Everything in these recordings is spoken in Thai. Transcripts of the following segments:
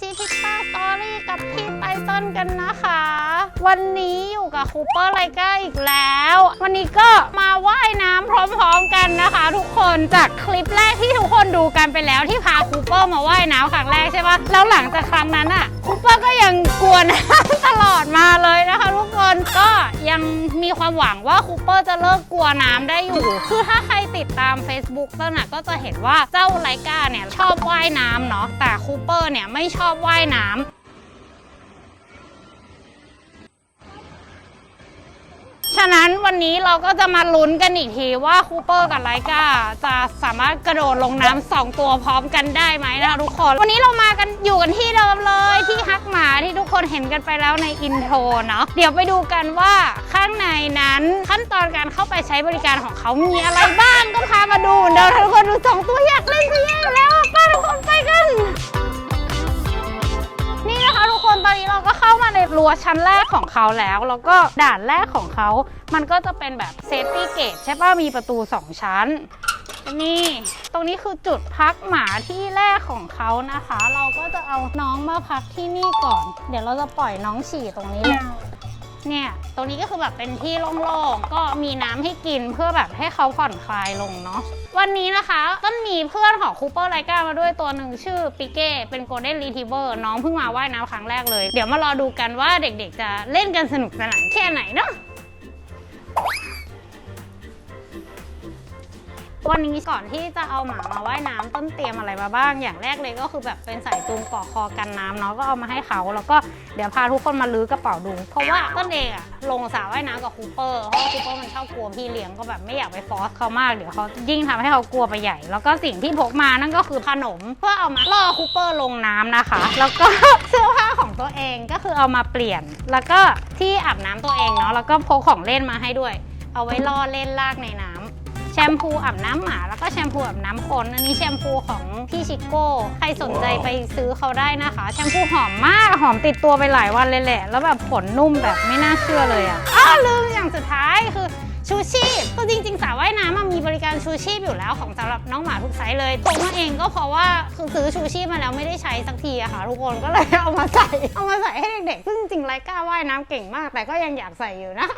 ชีพิต้าสตอรี่กับพี่ไตเติ้ลกันนะคะ วันนี้อยู่กับคูเปอร์ไลกาอีกแล้ว วันนี้ก็มาว่ายน้ำพร้อมๆกันนะคะ ทุกคนจากคลิปแรกที่ทุกคนดูกันไปแล้วที่พาคูเปอร์มาว่ายน้ำครั้งแรกใช่ปะแล้วหลังจากครั้งนั้นอะคูเปอร์ก็ยังกลัวน้ำตลอดมาเลยนะคะ ทุกคนก็ยังมีความหวังว่าคูเปอร์จะเลิกกลัวน้ำได้อยู่คือถ้าใครติดตาม Facebook เต้นน่ะก็จะเห็นว่าเจ้าไลกาเนี่ยชอบว่ายน้ำเนาะแต่คูเปอร์เนี่ยไม่ชอบว่ายน้ำฉะนั้นวันนี้เราก็จะมาลุ้นกันอีกทีว่าคูเปอร์กับไลกาจะสามารถกระโดดลงน้ำสองตัวพร้อมกันได้ไหมนะคะทุกคน วันนี้เรามากันอยู่กันที่เดิมเลยที่ฮักหมาที่ทุกคนเห็นกันไปแล้วในอินโทรเนาะเดี๋ยวไปดูกันว่าข้างในนั้นขั้นตอนการเข้าไปใช้บริการของเขามีอะไรบ้างก็พามาดูเดี๋ยวทุกคนดูสองตัวอยากเล่นจะแย่แล้วไป้าทุกคนไปกัน คะทุกคนตอนนี้เราก็เข้ามาในรั้วชั้นแรกของเขาแล้ว แล้วก็ด่านแรกของเขา มันก็จะเป็นแบบเซฟตี้เกตใช่ป่ะ มีประตู 2 ชั้น นี่ ตรงนี้คือจุดพักหมาที่แรกของเขานะคะ เราก็จะเอาน้องมาพักที่นี่ก่อน เดี๋ยวเราจะปล่อยน้องฉี่ตรงนี้ เนี่ย ตรงนี้ก็คือแบบเป็นที่โล่งๆ ก็มีน้ำให้กินเพื่อแบบให้เขาผ่อนคลายลงเนาะ วันนี้นะคะต้นมีเพื่อนของคูเปอร์ไลกามาด้วยตัวหนึ่งชื่อปิเก้ เป็นโกลเด้นรีทิเวอร์น้องเพิ่งมาว่ายน้ำครั้งแรกเลย เดี๋ยวมารอดูกันว่าเด็กๆจะเล่นกันสนุกสนานแค่ไหนเนาะ วันนี้ก่อนที่จะเอาหมามาว่ายน้ำต้นเตรียมอะไรมาบ้าง อย่างแรกเลยก็คือแบบเป็นสายจูงปลอคอกันน้ำเนาะก็เอามาให้เขา แล้วก็เดี๋ยวพาทุกคนมาลื้อกระเป๋าดู เพราะว่าต้นเองอะลงสระว่ายน้ำกับคูเปอร์เพราะคูเปอร์มันชอบกลัวพี่เลี้ยงก็แบบไม่อยากไปฟอสเขามากเดี๋ยวเขายิ่งทำให้เขากลัวไปใหญ่ แล้วก็สิ่งที่พกมานั่นก็คือขนม เพื่อเอามาล่อคูเปอร์ลงน้ำนะคะ แล้วก็เสื้อผ้าของตัวเองก็คือเอามาเปลี่ยน แล้วก็ที่อาบน้ำตัวเองเนาะแล้วก็พกของเล่นมาให้ด้วย เอาไว้ล่อเล่นลากในน้ำ มพูอาบน้ำหมาแล้วก็แชมพูอาบน้ำคน อันนี้แชมพูของพี่ชิโก้ ใครสนใจไปซื้อเขาได้นะคะ แชมพูหอมมากหอมติดตัวไปหลายวันเลยแหละ แล้วแบบขนนุ่มแบบไม่น่าเชื่อเลยอะ่ะอ้าวลืมอย่างสุดท้ายคือชูชีพคือจริงๆสระว่ายน้ำมันมีบริการชูชีพอยู่แล้วของสำหรับน้องหมาทุกไซส์เลยผมมาเองก็เพราะว่าคือซื้อชูชีพมาแล้วไม่ได้ใช้สักทีอะค่ะทุกคนก็เลยเอามาใส่เอามาใส่ให้เด็กๆซึ่งจริงๆไลก้าว่ายน้ำเก่งมาก แต่ก็ยังอยากใส่อยู่นะ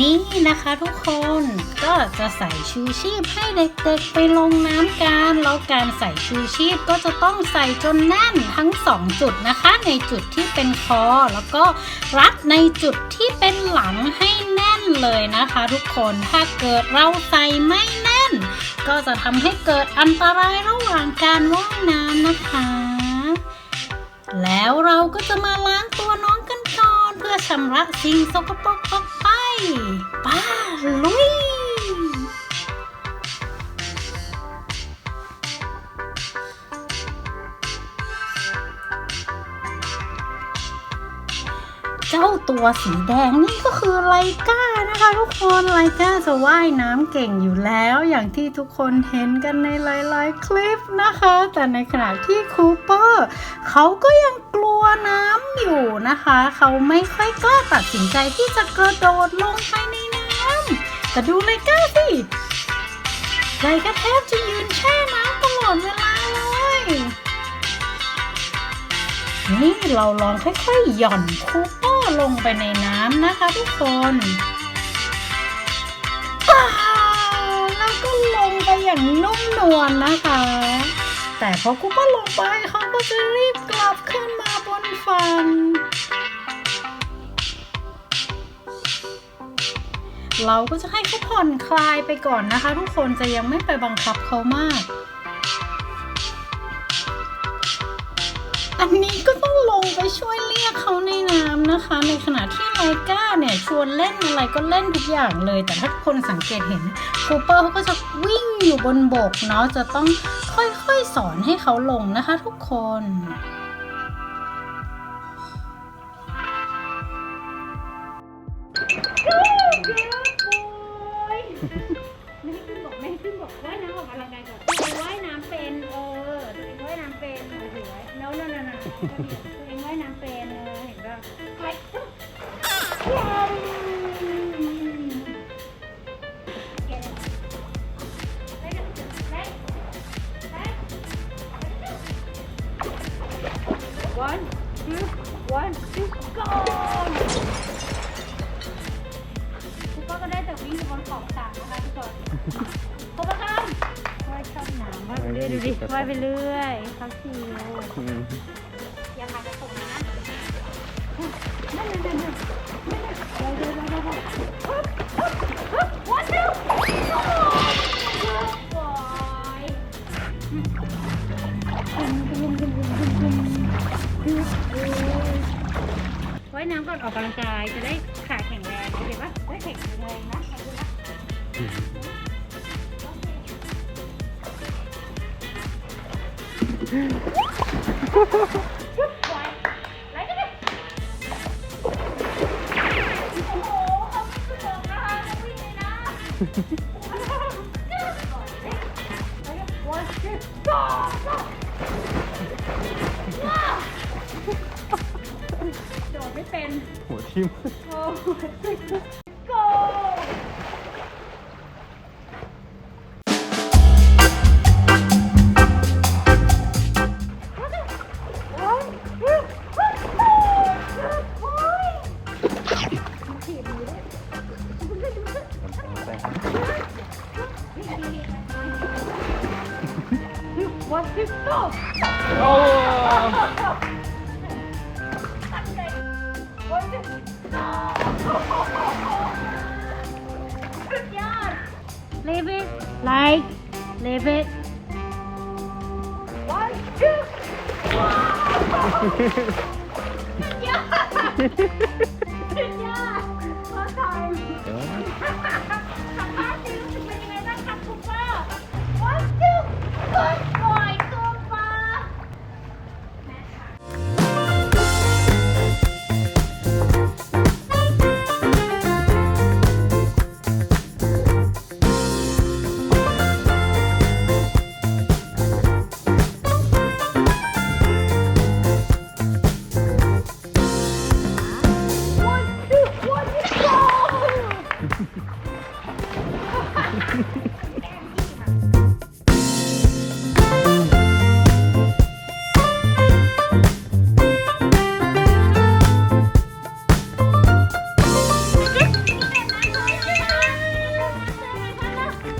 นี่นะคะทุกคนก็จะใส่ชูชีพให้เด็กๆไปลงน้ำกันแล้วการใส่ชูชีพก็จะต้องใส่จนแน่นทั้งสองจุดนะคะ ในจุดที่เป็นคอ แล้วก็รัดในจุดที่เป็นหลังให้แน่นเลยนะคะ ทุกคนถ้าเกิดเราใส่ไม่แน่น ก็จะทำให้เกิดอันตรายระหว่างการว่ายน้ำนะคะ แล้วเราก็จะมาล้างตัวน้องกันก่อนเพื่อชำระสิ่งสกปรก ปป้าลุยเจ้าตัวสีแดงนี่ก็คือไลกา นะคะทุกคนไลก้าจะว่ายน้ำเก่งอยู่แล้วอย่างที่ทุกคนเห็นกันในหลายๆคลิปนะคะ แต่ในขณะที่คูเปอร์เขาก็ยังกลัวน้ำอยู่นะคะ เขาไม่ค่อยกล้าตัดสินใจที่จะกระโดดลงไปในน้ำแต่ดูไลก้าสิไลก้าแทบจะยืนแช่น้ำตลอดเวลาเลยนี่เราลองค่อยๆหย่อนคูเปอร์ลงไปในน้ำนะคะทุกคน ว้าแล้วก็ลงไปอย่างนุ่มนวลนะคะ แต่พอคูเปอร์ลงไปเขาก็จะรีบกลับขึ้นมาบนฝั่งเราก็จะให้เขาผ่อนคลายไปก่อนนะคะ ทุกคนจะยังไม่ไปบังคับเขามาก อันนี้ก็ต้อง ไปช่วยเรียกเขาในน้ำนะคะ ในขณะที่ไลก้าเนี่ยชวนเล่นอะไรก็เล่นทุกอย่างเลย แต่ถ้าทุกคนสังเกตเห็นคูเปอร์เขาก็จะวิ่งอยู่บนบกเนาะจะต้องค่อยๆสอนให้เขาลงนะคะทุกคนไม่ให้ขึ้นบอกไม่ให้ขึ้นบอกว่าน้ำออกกำลังกายก่อน เองว่ายน้ำเป็นเออถือไว้แล้วนั่นนั่นนั่นตัวเองว่ายน้ำเป็นเออเห็นป่ะไป one two go ทุกคนก็ได้แต่วิ่งบนขอบสระนะคะทุกคน เรื่อยดูดิว่ายไปเรื่อยเขาชิวอืมอย่าพาไปตกนะนั่นนั่นนั่นนั่นเร็วเร็วเร็วเร็วเร็วฮึบฮึบฮึบวันเร็วโอ้โหบอยว่ายน้ำก่อนออกกำลังกายจะได้ขาแข็งแรงเข้าใจปะได้แข็งแรงนะขอบคุณนะไว้ไล่กันเลยโอ้โหเขาไม่เสือกนะ โดดไม่เป็น หัวทิ่ม โอ้ go วันที่สองโอ้วันที่สองสุดยอด Leave it like leave it one two สุดย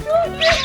นี่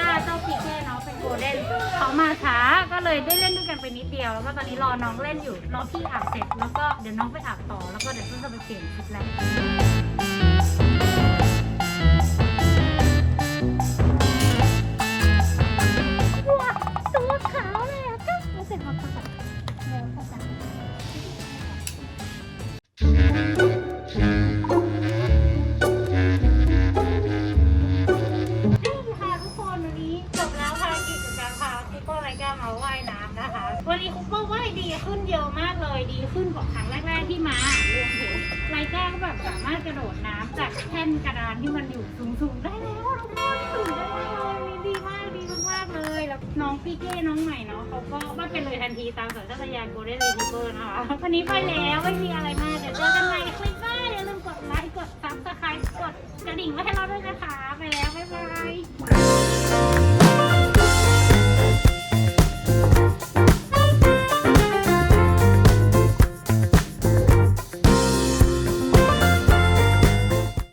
ก้าเจ้าพีเคเนาะเป็นโกลเด้นเขามาช้าก็เลยได้เล่นด้วยกันไปนิดเดียว แล้วก็ตอนนี้รอน้องเล่นอยู่รอพี่อาบเสร็จแล้วก็เดี๋ยวน้องไปอาบต่อแล้วก็เดี๋ยวต้นจะไปเปลี่ยนชุดแล้ว เลยดีขึ้นกว่าครั้งแรก ๆ ที่มารวมถึงไรก้าก็แบบสามารถกระโดดน้ำจากแท่นกระดานที่มันอยู่สูงๆได้แล้วทุกคนสูงได้เลยดีมากดีมากๆเลยแล้วน้องพี่เก้น้องใหม่เนาะเขาก็ว่าเป็นเลยทันทีตามสัญชาตญาณโกลเด้นรีทิเวอร์นะคะวันนี้ไปแล้วไม่มีอะไรมากเดี๋ยวเจอกันใหม่คลิปหน้าอย่าลืมกดไลค์กดซับสไครต์กดกระดิ่งไว้ให้เราด้วยนะคะ